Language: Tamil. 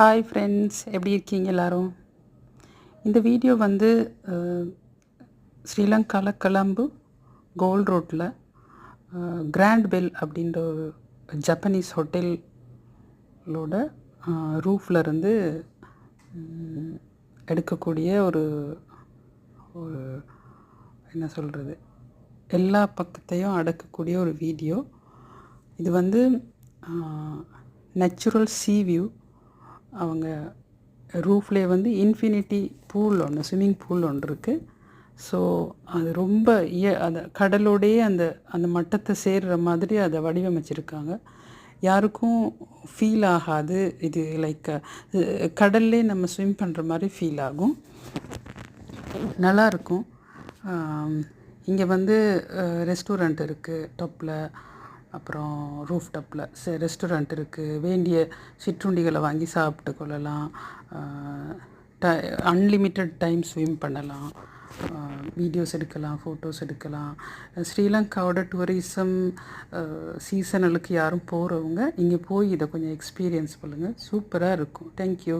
ஹாய் ஃப்ரெண்ட்ஸ் எப்படி இருக்கீங்க எல்லோரும்? இந்த வீடியோ வந்து ஸ்ரீலங்காவில் கிளம்பு கோல்ட் ரோட்டில் கிராண்ட் பெல் அப்படின்ற ஒரு ஜப்பனீஸ் ஹோட்டலோட ரூஃபில் இருந்து எடுக்கக்கூடிய ஒரு ஒரு என்ன சொல்கிறது எல்லா பக்கத்தையும் அடக்கக்கூடிய ஒரு வீடியோ. இது வந்து நேச்சுரல் சீ வியூ. அவங்க ரூஃப்லேயே வந்து இன்ஃபினிட்டி பூல் ஒன்று ஸ்விம்மிங் பூல் ஒன்று இருக்குது ஸோ அது ரொம்ப இய அந்த கடலோடையே அந்த அந்த மட்டத்தை சேர்கிற மாதிரி அதை வடிவமைச்சிருக்காங்க. யாருக்கும் ஃபீல் ஆகாது. இது லைக் கடல்லே நம்ம ஸ்விம் பண்ணுற மாதிரி ஃபீல் ஆகும். நல்லா இருக்கும் இங்கே வந்து ரெஸ்டாரண்ட் இருக்குது டொப்பில் அப்புறம் ரூஃப் டாப்பில் ரெஸ்டாரண்ட் இருக்குது வேண்டிய சிற்றுண்டிகளை வாங்கி சாப்பிட்டு கொள்ளலாம். ட அன்லிமிட்டெட் டைம் ஸ்விம் பண்ணலாம். வீடியோஸ் எடுக்கலாம் ஃபோட்டோஸ் எடுக்கலாம். ஸ்ரீலங்காவோட டூரிசம் சீசனலுக்கு யாரும் போகிறவங்க இங்கே போய் இதை கொஞ்சம் எக்ஸ்பீரியன்ஸ் பண்ணுங்கள் சூப்பராக இருக்கும். தேங்க்யூ